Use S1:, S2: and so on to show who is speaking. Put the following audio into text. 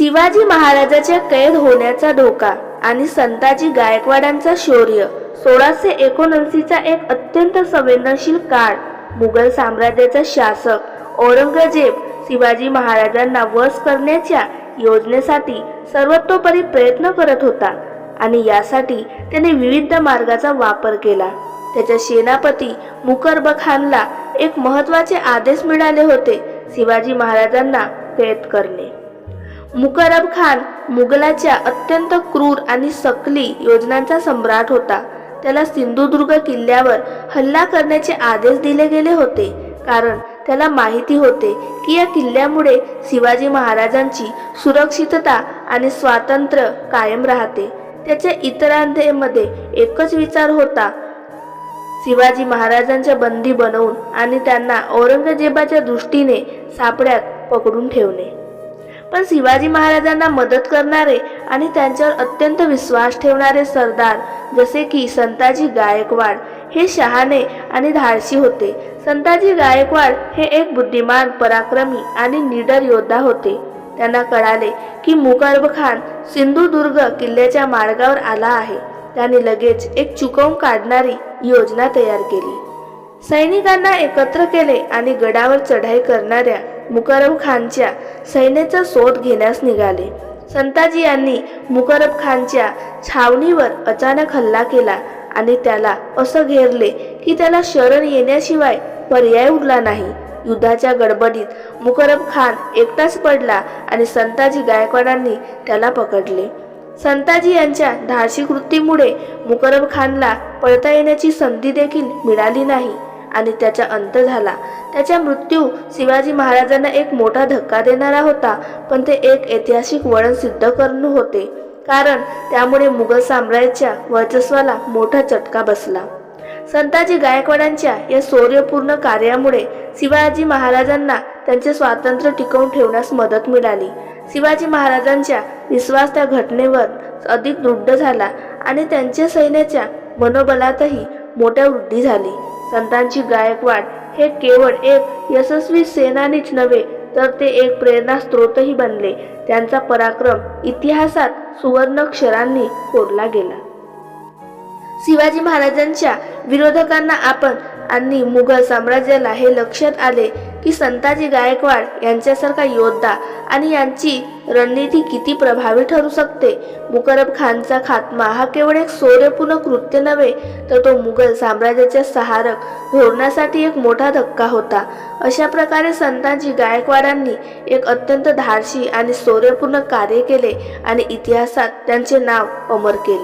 S1: शिवाजी महाराजाच्या कैद होण्याचा धोका आणि संताजी गायकवाडांचा शौर्य. सोळाशे एकोणऐंशीचा एक अत्यंत संवेदनशील काळ. मुघल साम्राज्याचा शासक औरंगजेब शिवाजी महाराजांना वश करण्याच्या योजनेसाठी सर्वतोपरी प्रयत्न करत होता आणि यासाठी त्याने विविध मार्गाचा वापर केला. त्याच्या सेनापती मुकरब खानला एक महत्त्वाचे आदेश मिळाले होते. शिवाजी महाराजांना कैद करणे. मुकरब खान मुघलाच्या अत्यंत क्रूर आणि सकली योजनांचा सम्राट होता. त्याला सिंधुदुर्ग किल्ल्यावर हल्ला करण्याचे आदेश दिले गेले होते. कारण त्याला माहिती होते की या किल्ल्यामुळे शिवाजी महाराजांची सुरक्षितता आणि स्वातंत्र्य कायम राहते. त्याच्या इतरांमध्ये एकच विचार होता. शिवाजी महाराजांच्या बंदी बनवून आणि त्यांना औरंगजेबाच्या दृष्टीने सापड्यात पकडून ठेवणे. पण शिवाजी महाराजांना मदत करणारे आणि त्यांच्यावर अत्यंत विश्वास ठेवणारे सरदार जसे की संताजी गायकवाड हे शहाणे आणि धाडशी होते. संताजी गायकवाड हे एक बुद्धिमान पराक्रमी आणि निडर योद्धा होते. त्यांना कळाले की मुकर्ब खान सिंधुदुर्ग किल्ल्याच्या मार्गावर आला आहे. त्याने लगेच एक चुकवून काढणारी योजना तयार केली. सैनिकांना एकत्र केले आणि गडावर चढाई करणाऱ्या मुकरब खानच्या सैन्याचा शोध घेण्यास निघाले. संताजी यांनी मुकरब खानच्या छावणीवर अचानक हल्ला केला आणि त्याला असं घेरले की त्याला शरण येण्याशिवाय पर्याय उरला नाही. युद्धाच्या गडबडीत मुकरब खान एकटाच पडला आणि संताजी गायकवाडांनी त्याला पकडले. संताजी यांच्या धाडसी कृतीमुळे मुकरब खानला पळता येण्याची संधी देखील मिळाली नाही. आणि त्याचा अंत झाला. त्याचा मृत्यू शिवाजी महाराजांना एक मोठा धक्का देणारा होता पण ते एक ऐतिहासिक वळण सिद्ध करणं होते. कारण त्यामुळे मुघल साम्राज्याच्या वर्चस्वाला मोठा चटका बसला. संताजी गायकवाडांच्या या शौर्यपूर्ण कार्यामुळे शिवाजी महाराजांना त्यांचे स्वातंत्र्य टिकवून ठेवण्यास मदत मिळाली. शिवाजी महाराजांच्या विश्वास त्या घटनेवर अधिक दृढ झाला आणि त्यांच्या सैन्याच्या मनोबलातही मोठ्या वृद्धी झाली. संतांची गायकवाड हे केवळ एक यशस्वी सेनानीच नव्हे तर ते एक प्रेरणास्त्रोतही बनले. त्यांचा पराक्रम इतिहासात सुवर्णक्षरांनी कोरला गेला. शिवाजी महाराजांच्या विरोधकांना आपण आणि मुघल साम्राज्याला हे लक्षात आले की संताजी गायकवाड यांच्यासारखा योद्धा आणि यांची रणनीती किती प्रभावी ठरू शकते? मुकरब खानचा खात्मा हा केवळ एक शौर्यपूर्ण कृत्य नव्हे तर तो मुघल साम्राज्याच्या सहारक धोरणासाठी एक मोठा धक्का होता. अशा प्रकारे संतांजी गायकवाडांनी एक अत्यंत धाडशी आणि शौर्यपूर्ण कार्य केले आणि इतिहासात त्यांचे नाव अमर केले.